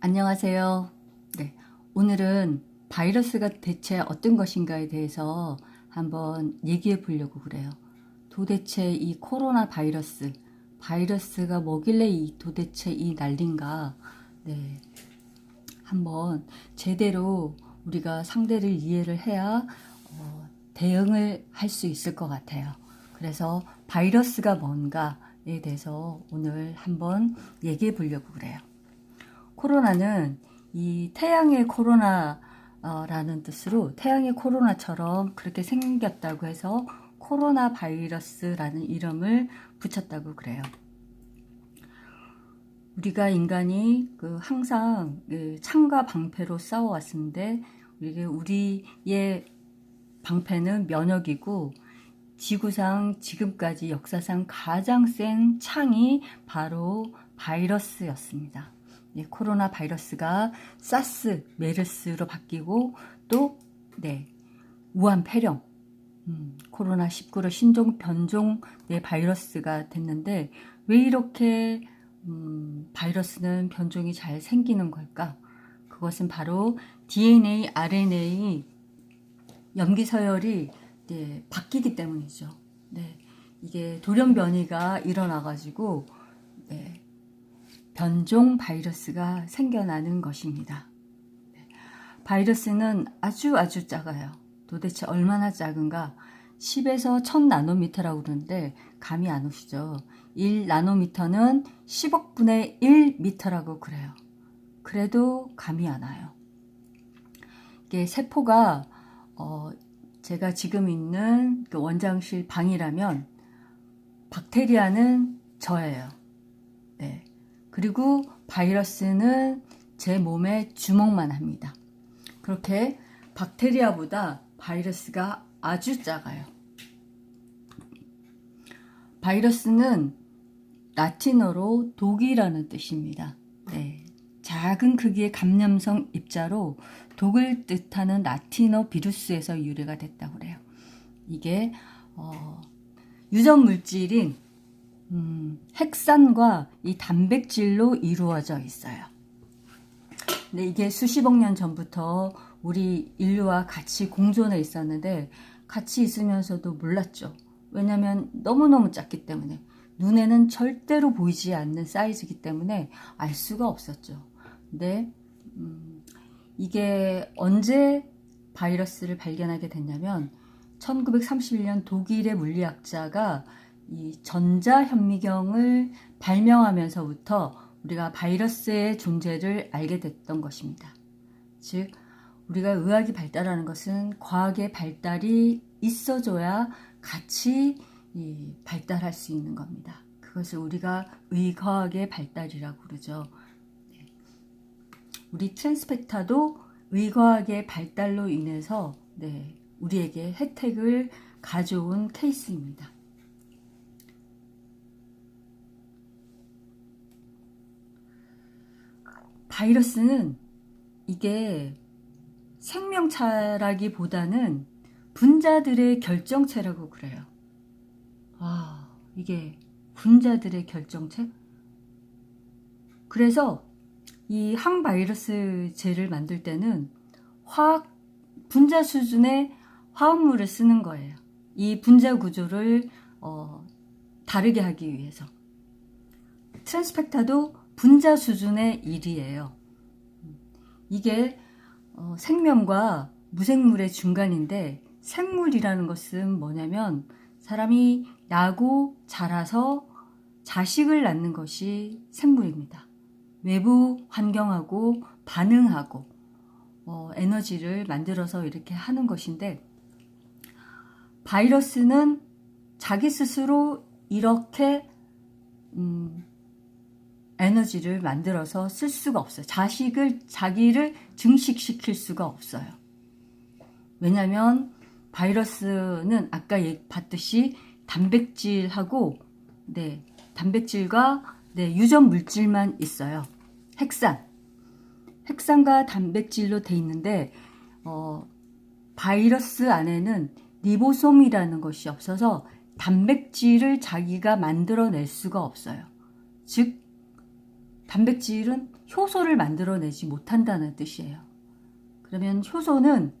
안녕하세요. 네, 오늘은 바이러스가 대체 어떤 것인가에 대해서 한번 얘기해 보려고 그래요. 도대체 이 코로나 바이러스, 바이러스가 뭐길래 이 도대체 이 난린가? 네, 한번 제대로 우리가 상대를 이해를 해야 어, 대응을 할 수 있을 것 같아요. 그래서 바이러스가 뭔가에 대해서 오늘 한번 얘기해 보려고 그래요. 코로나는 이 태양의 코로나라는 뜻으로 태양의 코로나처럼 그렇게 생겼다고 해서 코로나 바이러스라는 이름을 붙였다고 그래요. 우리가 인간이 그 항상 그 창과 방패로 싸워왔는데 우리게 우리의 방패는 면역이고 지구상 지금까지 역사상 가장 센 창이 바로 바이러스였습니다. 네, 코로나 바이러스가 사스, 메르스로 바뀌고 또 네, 우한 폐렴, 음, 코로나 19로 신종 변종 네, 바이러스가 됐는데 왜 이렇게 음, 바이러스는 변종이 잘 생기는 걸까? 그것은 바로 DNA, RNA 염기 서열이 네, 바뀌기 때문이죠. 네, 이게 돌연 변이가 일어나가지고 네, 변종 바이러스가 생겨나는 것입니다. 네, 바이러스는 아주 아주 작아요. 도대체 얼마나 작은가? 10에서 1000 나노미터라고 그러는데 감이 안 오시죠? 1 나노미터는 10억분의 1 미터라고 그래요. 그래도 감이 안 와요. 이게 세포가 어, 제가 지금 있는 그 원장실 방이라면 박테리아는 저예요. 네. 그리고 바이러스는 제 몸에 주먹만 합니다. 그렇게 박테리아보다 바이러스가 아주 작아요. 바이러스는 라틴어로 독이라는 뜻입니다. 네. 작은 크기의 감염성 입자로 독을 뜻하는 라틴어 비루스에서 유래가 됐다고 그래요. 이게 어, 유전 물질인 음, 핵산과 이 단백질로 이루어져 있어요. 근데 이게 수십억 년 전부터 우리 인류와 같이 공존해 있었는데 같이 있으면서도 몰랐죠. 왜냐하면 너무너무 작기 때문에 눈에는 절대로 보이지 않는 사이즈이기 때문에 알 수가 없었죠. 근데 음, 이게 언제 바이러스를 발견하게 됐냐면 1931년 독일의 물리학자가 이 전자현미경을 발명하면서부터 우리가 바이러스의 존재를 알게 됐던 것입니다. 즉, 우리가 의학이 발달하는 것은 과학의 발달이 있어줘야 같이 발달할 수 있는 겁니다. 그것을 우리가 의과학의 발달이라고 그러죠. 네. 우리 트랜스펙타도 의과학의 발달로 인해서 네, 우리에게 혜택을 가져온 케이스입니다. 바이러스는 이게 생명체라기보다는 분자들의 결정체라고 그래요. 와, 이게 분자들의 결정체? 그래서 이 항바이러스제를 만들 때는 화학, 분자 수준의 화합물을 쓰는 거예요. 이 분자 구조를 어, 다르게 하기 위해서. 트랜스펙타도 분자 수준의 일이에요. 이게 어, 생명과 무생물의 중간인데 생물이라는 것은 뭐냐면 사람이 나고 자라서 자식을 낳는 것이 생물입니다. 외부 환경하고 반응하고 어, 에너지를 만들어서 이렇게 하는 것인데 바이러스는 자기 스스로 이렇게 음, 에너지를 만들어서 쓸 수가 없어요. 자식을, 자기를 증식시킬 수가 없어요. 왜냐면 바이러스는 아까 봤듯이 단백질하고, 네, 단백질과 네, 유전 물질만 있어요. 핵산. 핵산과 단백질로 돼 있는데, 어, 바이러스 안에는 리보솜이라는 것이 없어서 단백질을 자기가 만들어낼 수가 없어요. 즉, 단백질은 효소를 만들어내지 못한다는 뜻이에요. 그러면 효소는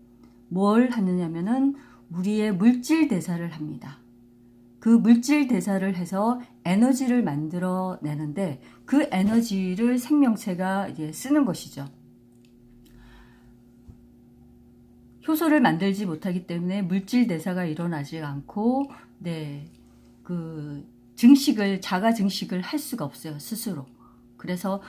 뭘 하느냐면은 우리의 물질 대사를 합니다. 그 물질 대사를 해서 에너지를 만들어 내는데 그 에너지를 생명체가 이제 쓰는 것이죠. 효소를 만들지 못하기 때문에 물질 대사가 일어나지 않고 네. 그 증식을 자가 증식을 할 수가 없어요, 스스로. 그래서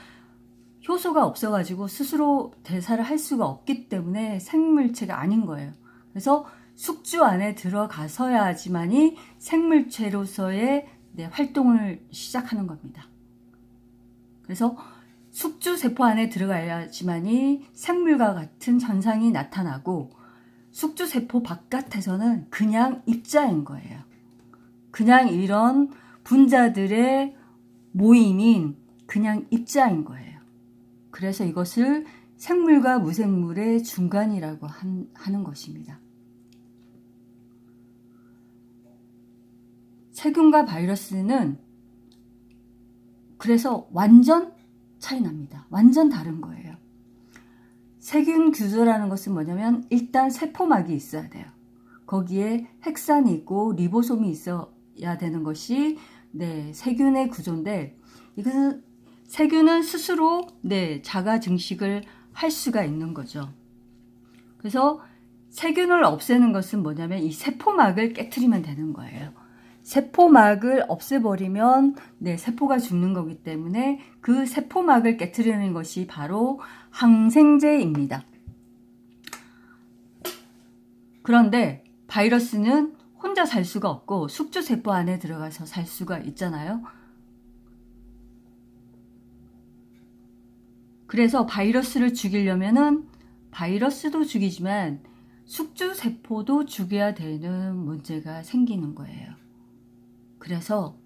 효소가 없어 가지고 스스로 대사를 할 수가 없기 때문에 생물체가 아닌 거예요. 그래서 숙주 안에 들어가서야지만이 생물체로서의 네, 활동을 시작하는 겁니다. 그래서 숙주 세포 안에 들어가야지만이 생물과 같은 현상이 나타나고 숙주 세포 바깥에서는 그냥 입자인 거예요. 그냥 이런 분자들의 모임인 그냥 입자인 거예요. 그래서 이것을 생물과 무생물의 중간이라고 한, 하는 것입니다. 세균과 바이러스는 그래서 완전 차이 납니다. 완전 다른 거예요. 세균 규조라는 것은 뭐냐면 일단 세포막이 있어야 돼요. 거기에 핵산이 있고 리보솜이 있어야 되는 것이 네, 세균의 구조인데 이것은 세균은 스스로 네, 자가 증식을 할 수가 있는 거죠. 그래서 세균을 없애는 것은 뭐냐면 이 세포막을 깨뜨리면 되는 거예요. 세포막을 없애버리면 네, 세포가 죽는 거기 때문에 그 세포막을 깨뜨리는 것이 바로 항생제입니다. 그런데 바이러스는 혼자 살 수가 없고 숙주세포 안에 들어가서 살 수가 있잖아요. 그래서 바이러스를 죽이려면은 바이러스도 죽이지만 숙주 세포도 죽여야 되는 문제가 생기는 거예요. 그래서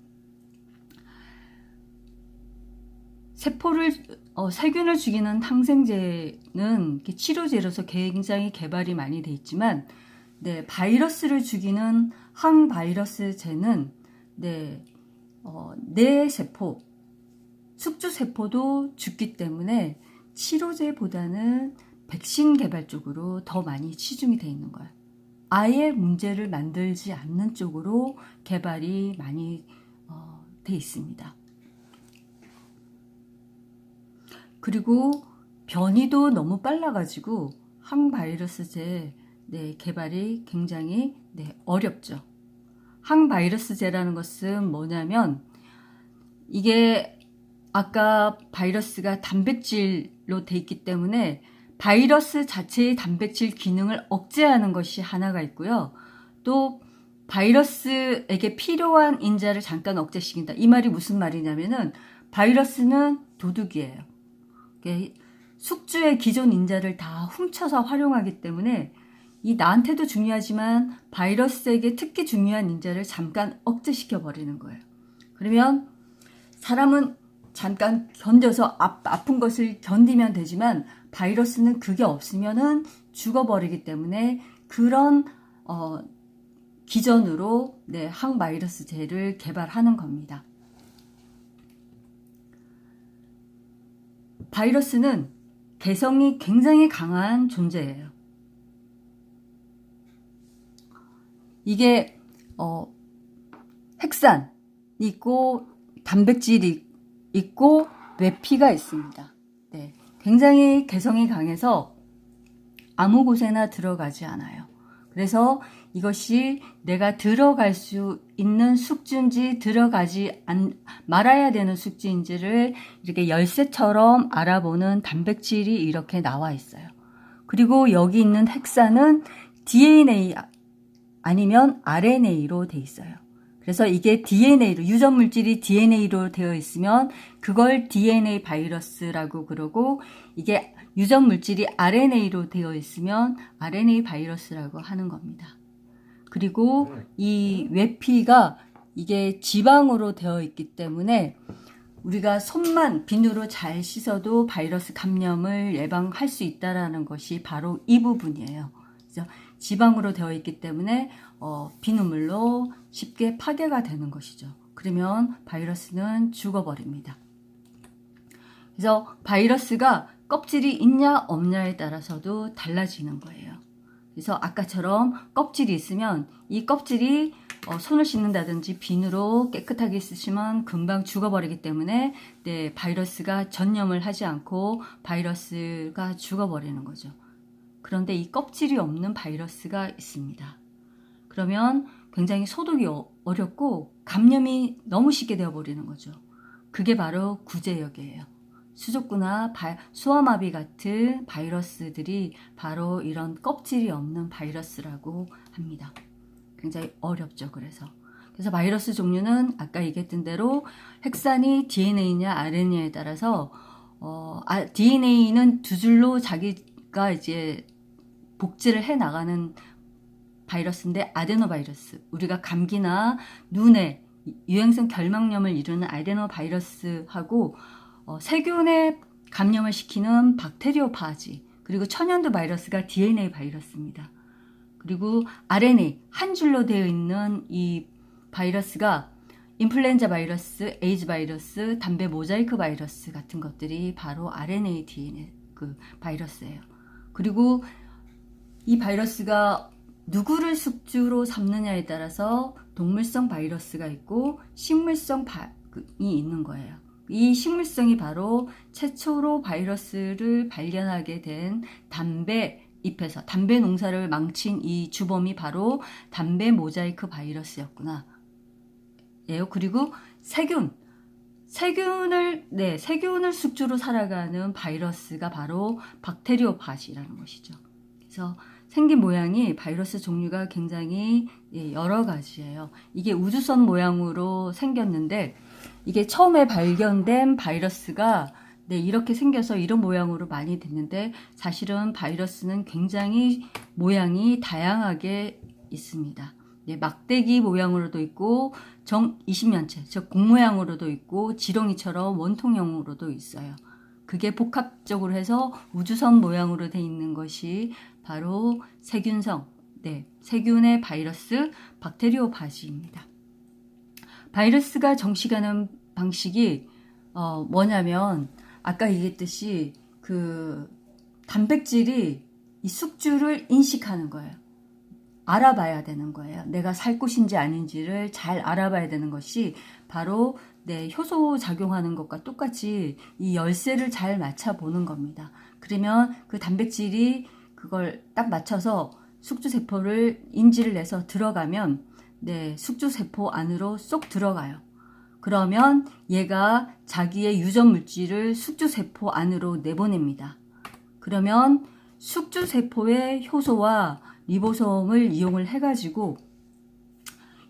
세포를 어, 세균을 죽이는 항생제는 치료제로서 굉장히 개발이 많이 돼 있지만 네, 바이러스를 죽이는 항바이러스제는 네, 어, 내 세포, 숙주 세포도 죽기 때문에 치료제보다는 백신 개발 쪽으로 더 많이 치중이 돼 있는 거예요. 아예 문제를 만들지 않는 쪽으로 개발이 많이 어, 돼 있습니다. 그리고 변이도 너무 빨라가지고 항바이러스제 네, 개발이 굉장히 네, 어렵죠. 항바이러스제라는 것은 뭐냐면 이게 아까 바이러스가 단백질로 돼 있기 때문에 바이러스 자체의 단백질 기능을 억제하는 것이 하나가 있고요. 또 바이러스에게 필요한 인자를 잠깐 억제시킨다. 이 말이 무슨 말이냐면은 바이러스는 도둑이에요. 숙주의 기존 인자를 다 훔쳐서 활용하기 때문에 이 나한테도 중요하지만 바이러스에게 특히 중요한 인자를 잠깐 억제시켜 버리는 거예요. 그러면 사람은 잠깐 견뎌서 아, 아픈 것을 견디면 되지만 바이러스는 그게 없으면은 죽어버리기 때문에 그런 어, 기전으로 네, 항바이러스제를 개발하는 겁니다. 바이러스는 개성이 굉장히 강한 존재예요. 이게 어, 핵산 있고 단백질이 있고 외피가 있습니다. 네, 굉장히 개성이 강해서 아무 곳에나 들어가지 않아요. 그래서 이것이 내가 들어갈 수 있는 숙주인지 들어가지 않, 말아야 되는 숙주인지를 이렇게 열쇠처럼 알아보는 단백질이 이렇게 나와 있어요. 그리고 여기 있는 핵산은 DNA 아니면 RNA로 돼 있어요. 그래서 이게 DNA로 유전 물질이 DNA로 되어 있으면 그걸 DNA 바이러스라고 그러고 이게 유전 물질이 RNA로 되어 있으면 RNA 바이러스라고 하는 겁니다. 그리고 이 외피가 이게 지방으로 되어 있기 때문에 우리가 손만 비누로 잘 씻어도 바이러스 감염을 예방할 수 있다라는 것이 바로 이 부분이에요. 그래서 지방으로 되어 있기 때문에 어, 비누물로 쉽게 파괴가 되는 것이죠. 그러면 바이러스는 죽어버립니다. 그래서 바이러스가 껍질이 있냐 없냐에 따라서도 달라지는 거예요. 그래서 아까처럼 껍질이 있으면 이 껍질이 어, 손을 씻는다든지 비누로 깨끗하게 쓰시면 금방 죽어버리기 때문에 네, 바이러스가 전염을 하지 않고 바이러스가 죽어버리는 거죠. 그런데 이 껍질이 없는 바이러스가 있습니다. 그러면 굉장히 소독이 어- 어렵고 감염이 너무 쉽게 되어버리는 거죠. 그게 바로 구제역이에요. 수족구나 바- 수화마비 같은 바이러스들이 바로 이런 껍질이 없는 바이러스라고 합니다. 굉장히 어렵죠. 그래서 그래서 바이러스 종류는 아까 얘기했던 대로 핵산이 DNA냐 RNA에 따라서 어, 아, DNA는 두 줄로 자기가 이제 복제를 해 나가는 바이러스인데 아데노바이러스 우리가 감기나 눈에 유행성 결막염을 이루는 아데노바이러스하고 어, 세균에 감염을 시키는 박테리오파지 그리고 천연두 바이러스가 DNA 바이러스입니다. 그리고 RNA 한 줄로 되어 있는 이 바이러스가 인플루엔자 바이러스, 에이즈 바이러스, 담배 모자이크 바이러스 같은 것들이 바로 RNA DNA 그 바이러스예요. 그리고 이 바이러스가 누구를 숙주로 삼느냐에 따라서 동물성 바이러스가 있고 식물성 바이 있는 거예요. 이 식물성이 바로 최초로 바이러스를 발견하게 된 담배 잎에서 담배 농사를 망친 이 주범이 바로 담배 모자이크 바이러스였구나. 예요. 그리고 세균. 세균을 네, 세균을 숙주로 살아가는 바이러스가 바로 박테리오파시라는 것이죠. 그래서 생긴 모양이 바이러스 종류가 굉장히 예, 여러 가지예요. 이게 우주선 모양으로 생겼는데 이게 처음에 발견된 바이러스가 네, 이렇게 생겨서 이런 모양으로 많이 됐는데 사실은 바이러스는 굉장히 모양이 다양하게 있습니다. 네, 막대기 모양으로도 있고 정 20년체, 즉 공모양으로도 있고 지렁이처럼 원통형으로도 있어요. 그게 복합적으로 해서 우주선 모양으로 돼 있는 것이 바로 세균성, 네, 세균의 바이러스 박테리오파지입니다. 바이러스가 정식하는 방식이 어, 뭐냐면 아까 얘기했듯이 그 단백질이 이 숙주를 인식하는 거예요. 알아봐야 되는 거예요. 내가 살 곳인지 아닌지를 잘 알아봐야 되는 것이 바로 네, 효소 작용하는 것과 똑같이 이 열쇠를 잘 맞춰 보는 겁니다. 그러면 그 단백질이 그걸 딱 맞춰서 숙주세포를 인지를 내서 들어가면 네, 숙주세포 안으로 쏙 들어가요. 그러면 얘가 자기의 유전 물질을 숙주세포 안으로 내보냅니다. 그러면 숙주세포의 효소와 리보솜을 이용을 해가지고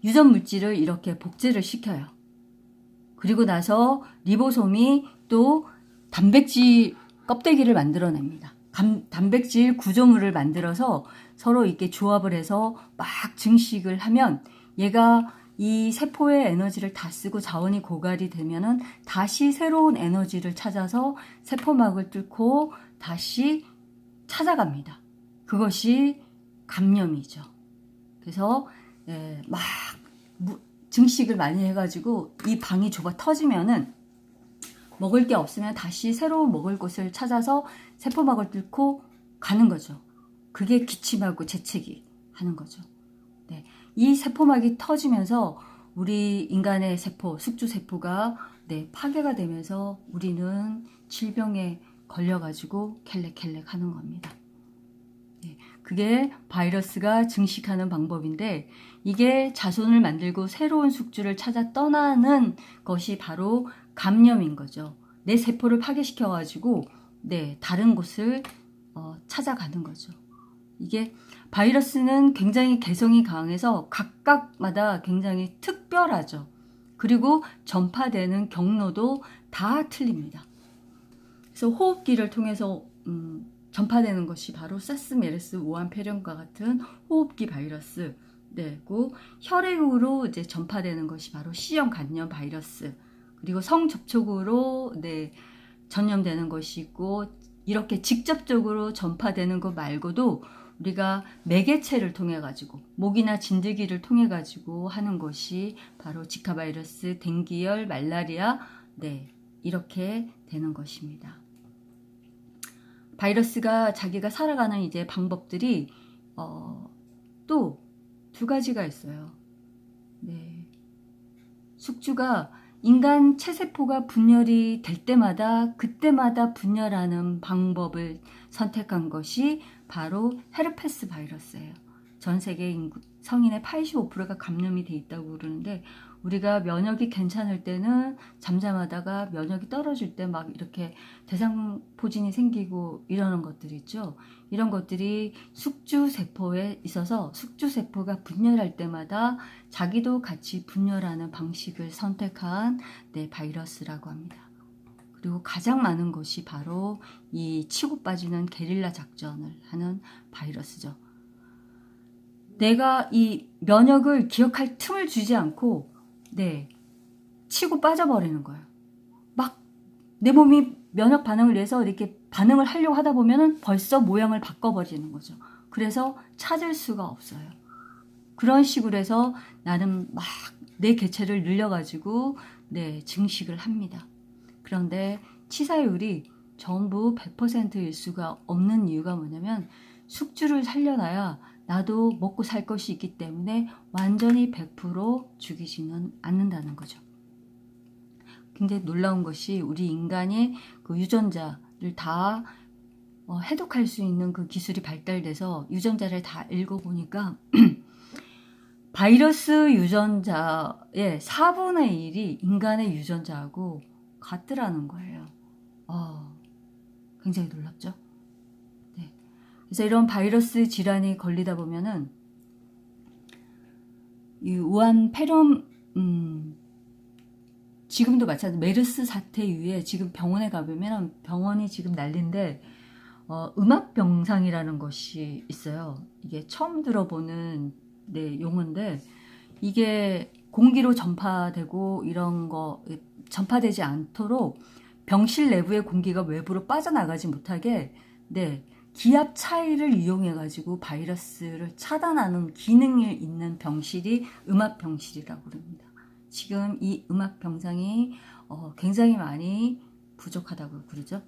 유전 물질을 이렇게 복제를 시켜요. 그리고 나서 리보솜이 또 단백질 껍데기를 만들어냅니다. 감, 단백질 구조물을 만들어서 서로 이렇게 조합을 해서 막 증식을 하면 얘가 이 세포의 에너지를 다 쓰고 자원이 고갈이 되면은 다시 새로운 에너지를 찾아서 세포막을 뚫고 다시 찾아갑니다. 그것이 감염이죠. 그래서 예, 막 무, 증식을 많이 해가지고 이 방이 좁아 터지면은 먹을 게 없으면 다시 새로운 먹을 곳을 찾아서 세포막을 뚫고 가는 거죠. 그게 기침하고 재채기 하는 거죠. 네. 이 세포막이 터지면서 우리 인간의 세포, 숙주세포가 네, 파괴가 되면서 우리는 질병에 걸려가지고 켈렉켈렉 하는 겁니다. 네, 그게 바이러스가 증식하는 방법인데 이게 자손을 만들고 새로운 숙주를 찾아 떠나는 것이 바로 감염인 거죠. 내 세포를 파괴시켜 가지고 네, 다른 곳을 어, 찾아가는 거죠. 이게 바이러스는 굉장히 개성이 강해서 각각마다 굉장히 특별하죠. 그리고 전파되는 경로도 다 틀립니다. 그래서 호흡기를 통해서 음, 전파되는 것이 바로 사스 메르스 오한폐렴과 같은 호흡기 바이러스. 네, 고 혈액으로 이제 전파되는 것이 바로 C형 간염 바이러스. 그리고 성 접촉으로 네, 전염되는 것이 있고 이렇게 직접적으로 전파되는 것 말고도 우리가 매개체를 통해 가지고 목이나 진드기를 통해 가지고 하는 것이 바로 지카 바이러스, 댕기열, 말라리아 네, 이렇게 되는 것입니다. 바이러스가 자기가 살아가는 이제 방법들이 어, 또 두 가지가 있어요. 네. 숙주가 인간 체세포가 분열이 될 때마다 그때마다 분열하는 방법을 선택한 것이 바로 헤르페스 바이러스예요. 전 세계 인구, 성인의 85%가 감염이 돼 있다고 그러는데 우리가 면역이 괜찮을 때는 잠잠하다가 면역이 떨어질 때 막 이렇게 대상포진이 생기고 이러는 것들이 있죠. 이런 것들이 숙주세포에 있어서 숙주세포가 분열할 때마다 자기도 같이 분열하는 방식을 선택한 네, 바이러스라고 합니다. 그리고 가장 많은 것이 바로 이 치고 빠지는 게릴라 작전을 하는 바이러스죠. 내가 이 면역을 기억할 틈을 주지 않고 네 치고 빠져버리는 거예요. 막 내 몸이 면역 반응을 위해서 이렇게 반응을 하려고 하다 보면은 벌써 모양을 바꿔버리는 거죠. 그래서 찾을 수가 없어요. 그런 식으로 해서 나는 막 내 개체를 늘려가지고 네 증식을 합니다. 그런데 치사율이 전부 100%일 수가 없는 이유가 뭐냐면 숙주를 살려놔야 나도 먹고 살 것이 있기 때문에 완전히 100% 죽이지는 않는다는 거죠. 굉장히 놀라운 것이 우리 인간의 그 유전자를 다 어, 해독할 수 있는 그 기술이 발달돼서 유전자를 다 읽어보니까 바이러스 유전자의 4분의 1이 인간의 유전자하고 같더라는 거예요. 어, 굉장히 놀랍죠? 네. 그래서 이런 바이러스 질환이 걸리다 보면은 이 우한 폐렴 음, 지금도 마찬가지 메르스 사태 이후에 지금 병원에 가보면 병원이 지금 난리인데 어, 음압병상이라는 것이 있어요. 이게 처음 들어보는 네, 용어인데 이게 공기로 전파되고 이런 거 전파되지 않도록 병실 내부의 공기가 외부로 빠져나가지 못하게 네, 기압 차이를 이용해 가지고 바이러스를 차단하는 기능이 있는 병실이 음압 병실이라고 그럽니다. 지금 이 음압 병상이 어, 굉장히 많이 부족하다고 그러죠.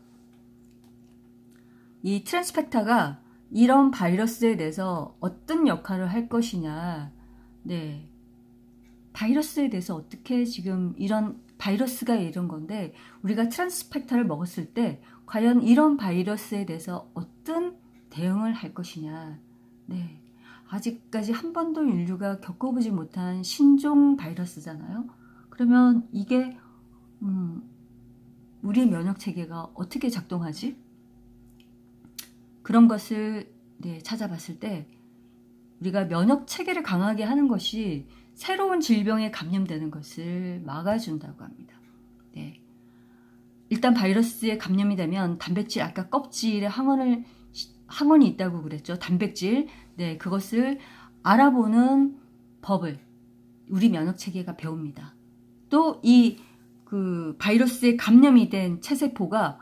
이 트랜스펙타가 이런 바이러스에 대해서 어떤 역할을 할 것이냐. 네. 바이러스에 대해서 어떻게 지금 이런 바이러스가 이런 건데 우리가 트랜스펙타를 먹었을 때 과연 이런 바이러스에 대해서 어떤 대응을 할 것이냐. 네. 아직까지 한 번도 인류가 겪어보지 못한 신종 바이러스잖아요. 그러면 이게 음, 우리 면역 체계가 어떻게 작동하지? 그런 것을 네, 찾아봤을 때 우리가 면역 체계를 강하게 하는 것이 새로운 질병에 감염되는 것을 막아준다고 합니다. 네. 일단 바이러스에 감염이 되면 단백질 아까 껍질에 항원을 항원이 있다고 그랬죠. 단백질. 네, 그것을 알아보는 법을 우리 면역 체계가 배웁니다. 또 이 그 바이러스에 감염이 된 체세포가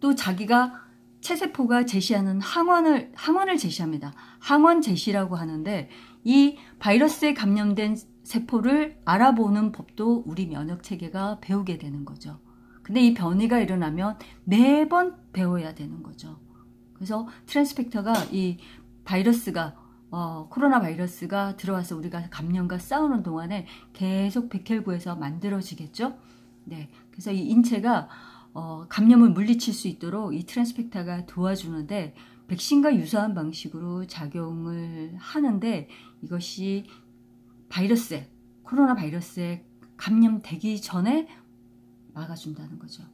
또 자기가 체세포가 제시하는 항원을 항원을 제시합니다. 항원 제시라고 하는데 이 바이러스에 감염된 세포를 알아보는 법도 우리 면역 체계가 배우게 되는 거죠. 근데 이 변이가 일어나면 매번 배워야 되는 거죠. 그래서 트랜스펙터가 이 바이러스가 어, 코로나 바이러스가 들어와서 우리가 감염과 싸우는 동안에 계속 백혈구에서 만들어지겠죠. 네, 그래서 이 인체가 어, 감염을 물리칠 수 있도록 이 트랜스펙타가 도와주는데 백신과 유사한 방식으로 작용을 하는데 이것이 바이러스에 코로나 바이러스에 감염되기 전에 막아준다는 거죠.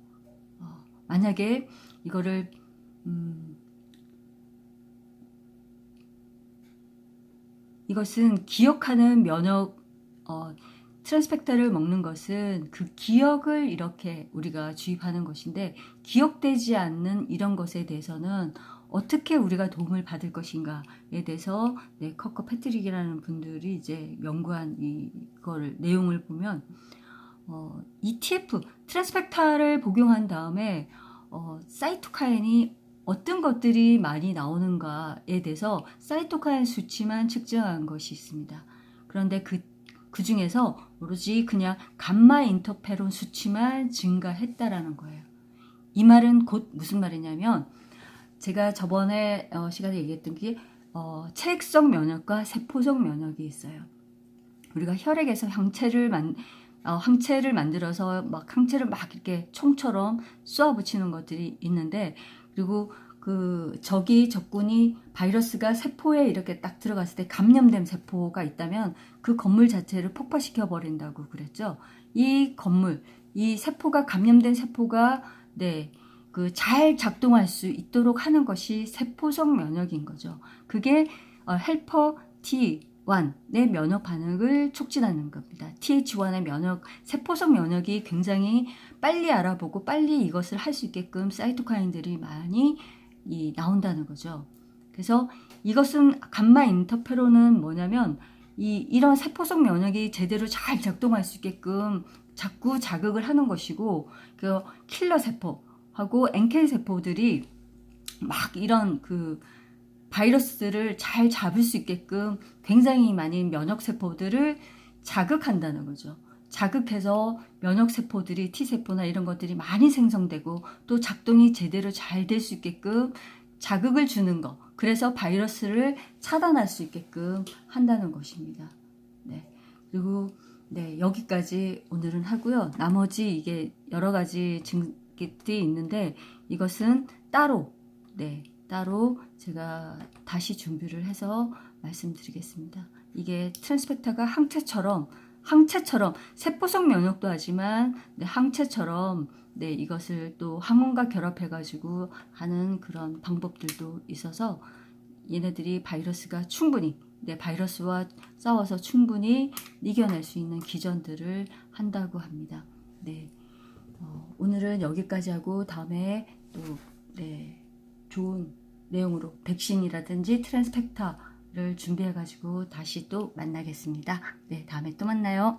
어, 만약에 이거를 음, 이것은 기억하는 면역 어, 트랜스펙터를 먹는 것은 그 기억을 이렇게 우리가 주입하는 것인데 기억되지 않는 이런 것에 대해서는 어떻게 우리가 도움을 받을 것인가에 대해서 네, 커커 패트릭이라는 분들이 이제 연구한 이거를 내용을 보면 어, ETF 트랜스펙타를 복용한 다음에 어, 사이토카인이 어떤 것들이 많이 나오는가에 대해서 사이토카인 수치만 측정한 것이 있습니다. 그런데 그 그 중에서 오로지 그냥 감마 인터페론 수치만 증가했다라는 거예요. 이 말은 곧 무슨 말이냐면 제가 저번에 어, 시간에 얘기했던 게 어, 체액성 면역과 세포성 면역이 있어요. 우리가 혈액에서 항체를 만 어, 항체를 만들어서 막 항체를 막 이렇게 총처럼 쏘아 붙이는 것들이 있는데 그리고 그 적이 적군이 바이러스가 세포에 이렇게 딱 들어갔을 때 감염된 세포가 있다면 그 건물 자체를 폭파시켜 버린다고 그랬죠. 이 건물, 이 세포가 감염된 세포가 네. 그 잘 작동할 수 있도록 하는 것이 세포성 면역인 거죠. 그게 어, 헬퍼 T1의 면역 반응을 촉진하는 겁니다. TH1의 면역 세포성 면역이 굉장히 빨리 알아보고 빨리 이것을 할 수 있게끔 사이토카인들이 많이 이, 나온다는 거죠. 그래서 이것은 감마 인터페론은 뭐냐면 이 이런 세포성 면역이 제대로 잘 작동할 수 있게끔 자꾸 자극을 하는 것이고 그 킬러 세포하고 NK 세포들이 막 이런 그 바이러스들을 잘 잡을 수 있게끔 굉장히 많이 면역 세포들을 자극한다는 거죠. 자극해서 면역 세포들이 T 세포나 이런 것들이 많이 생성되고 또 작동이 제대로 잘 될 수 있게끔 자극을 주는 거. 그래서 바이러스를 차단할 수 있게끔 한다는 것입니다. 네. 그리고 네, 여기까지 오늘은 하고요. 나머지 이게 여러 가지 증기들이 있는데 이것은 따로 네, 따로 제가 다시 준비를 해서 말씀드리겠습니다. 이게 트랜스펙타가 항체처럼 항체처럼 세포성 면역도 하지만 네, 항체처럼 네, 이것을 또 항원과 결합해 가지고 하는 그런 방법들도 있어서 얘네들이 바이러스가 충분히 네, 바이러스와 싸워서 충분히 이겨낼 수 있는 기전들을 한다고 합니다. 네. 어, 오늘은 여기까지 하고 다음에 또 네, 좋은 내용으로 백신이라든지 트랜스펙타를 준비해 가지고 다시 또 만나겠습니다. 네, 다음에 또 만나요.